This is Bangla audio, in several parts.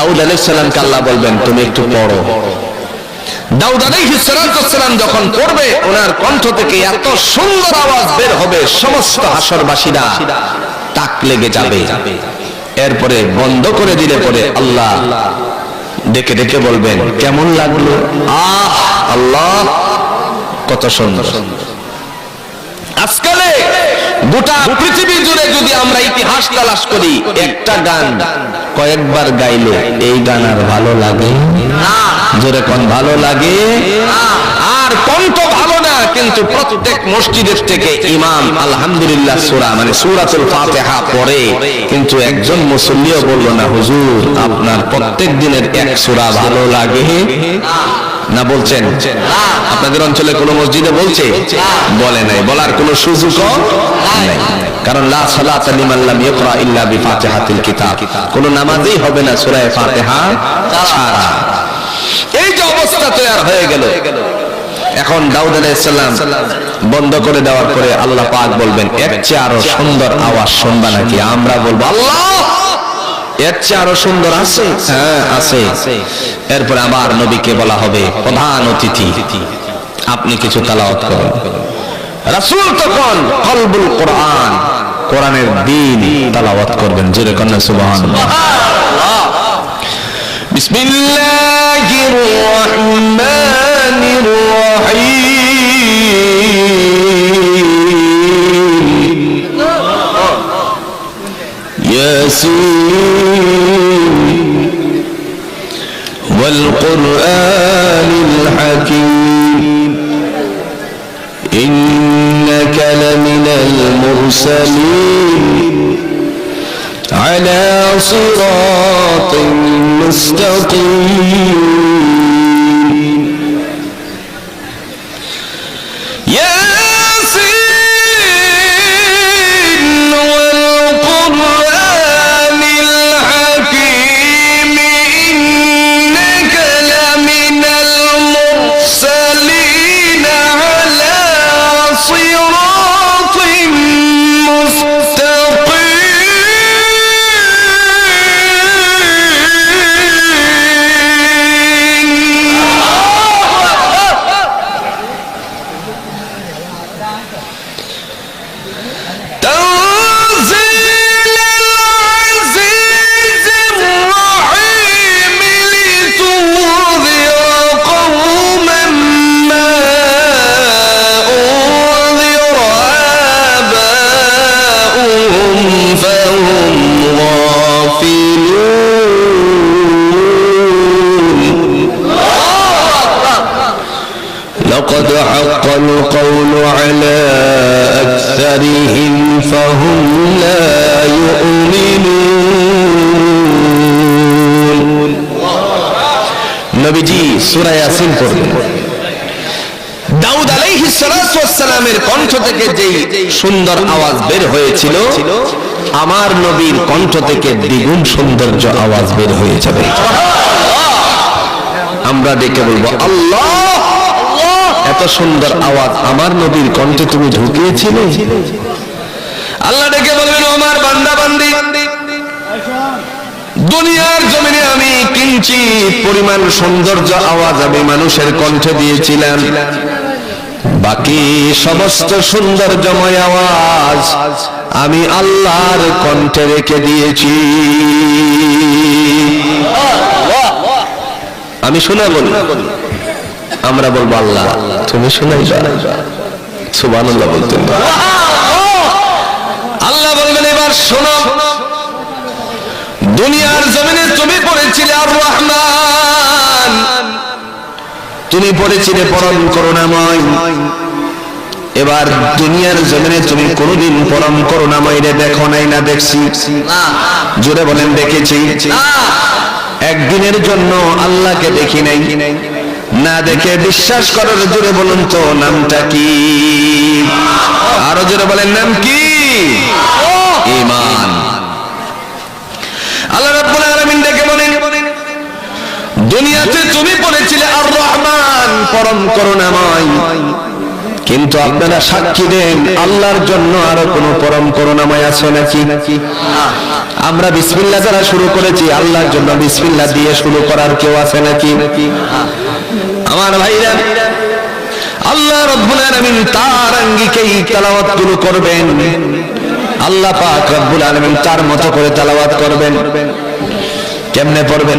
দাউদ আলাইসালামকে আল্লাহ বলবেন, তুমি একটু পড়ো। দাউদ আলাইহিসসালাম যখন পড়বে, ওনার কণ্ঠ থেকে এত সুন্দর আওয়াজ বের হবে, সমস্ত হাসরবাসীরা তাক লেগে যাবে। এরপরে বন্ধ করে দিলে পরে আল্লাহ ডেকে ডেকে বলবেন, কেমন লাগল? আহ, আল্লাহ, কত সুন্দর। আজকালে গোটা পৃথিবী জুড়ে যদি আমরা ইতিহাস তালাশ করি, একটা গান কয়েকবার গাইলে এই গান আর ভালো লাগে? জোরে কোন ভালো লাগে? আর কোন তো ভালো না কিন্তু প্রত্যেক মসজিদের থেকে ইমাম আলহামদুলিল্লাহ সূরা মানে সূরাতুল ফাতিহা পড়ে। কিন্তু একজন মুসল্লিও বলল না হুজুর আপনার প্রত্যেক দিনের এক সূরা ভালো লাগে? না। বলছেন? আপনাদের অঞ্চলে কোনো মসজিদে বলছে? বলে নাই। বলার কোনো সুযোগও নাই। কারণ লা সালাতা লিমান লাম ইয়াকরা ইল্লা বিফাতিহাতিল কিতাব। কোন নামাজই হবে না সূরা ফাতিহা ছাড়া। এই যে অবস্থা তৈরি হয়ে গেল। এখন দাউদ আলাইহিসসালাম বন্ধ করে দেওয়ার পরে আল্লাহ পাক বলবেন এর চেয়ে আরও সুন্দর আওয়াজ শুনবা নাকি? আমরা বলব আল্লাহ! এর চেয়ে আরও সুন্দর আছে? হ্যাঁ আছে। এরপর আবার নবীকে বলা হবে প্রধান অতিথি। আপনি কিছু তালাওয়াত করুন। রাসূল তখন কলবুল কোরআন, কোরআনের দিন তালাওয়াত করবেন। জোরে কন্যা, সুবহানাল্লাহ। বিসমিল্লাহির রহমানির রহিম। ياسين والقرآن الحكيم. إنك لمن المرسلين على صراط مستقيم. নবীজি সূরা ইয়াসিন পড়বেন দাউদ কণ্ঠ থেকে যেই সুন্দর আওয়াজ বের হয়েছিল, আমার নবীর কণ্ঠ থেকে দ্বিগুণ সৌন্দর্য আওয়াজ বের হয়ে যাবে। আমরা বলব, আল্লাহ! এত সুন্দর আওয়াজ আমার নবীর কণ্ঠে তুমি ঢুকিয়েছিলে? আল্লাহ ডেকে বলবেন আমার বান্দা বান্দি দুনিয়ার জমিনে আমি কিঞ্চিত পরিমাণ সৌন্দর্য, আওয়াজ আমি মানুষের কণ্ঠে দিয়েছিলাম। বাকি সমস্ত সৌন্দর্যময় আওয়াজ আমি আল্লাহর কণ্ঠে রেখে দিয়েছি। আমি শোনা বলি, আমরা বলব আল্লাহ। তুমি শোনাই সুবহানাল্লাহ বলতেন আল্লাহ বলবেন, এবার শোনো। দুনিয়ার জমিনে তুমি পড়েছিলে আর রহমান। তুমি পড়েছিলে পরম করুণাময়। এবার দুনিয়ার জমিনে তুমি কোনোদিন পরম করুণাময় রে দেখো নাই না দেখছি। জোরে বলেন, দেখেছি। একদিনের জন্য আল্লাহকে দেখি নাই। না দেখে বিশ্বাস করার জোরে বলুন তো, নামটা কি? আরও জোরে বলেন, নাম কি ইমান আল্লাহ রাব্বুল আলামিন ডেকে বলেন দুনিয়াতে তুমি বলেছিলে আর রহমান পরম করুণাময় কিন্তু আপনারা সাক্ষী দেন, আল্লাহর জন্য আরও কোন পরম করুণাময় আছে নাকি? আমরা বিসমিল্লা দ্বারা শুরু করেছি, আল্লাহর জন্য বিসমিল্লা দিয়ে শুরু করার কেউ আছে নাকি? আমার ভাইরা, আল্লাহ রব্বুল আলামিন তার আঙ্গিকেই তেলাওয়াতগুলো করবেন। আল্লাহ পাক রব্বুল আলামিন তার মতো করে তেলাওয়াত করবেন। কেমনে পড়বেন?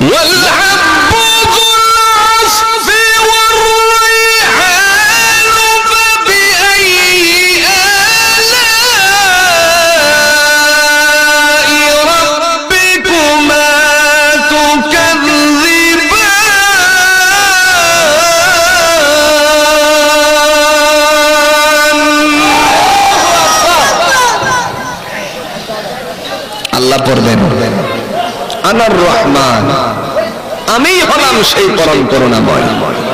والحب ذو العصف والريحان فبأي آلاء ربكما تكذبان আল্লাহ পড়বেন আনার রহমান আমি হলাম সেই পরম করুণাময়।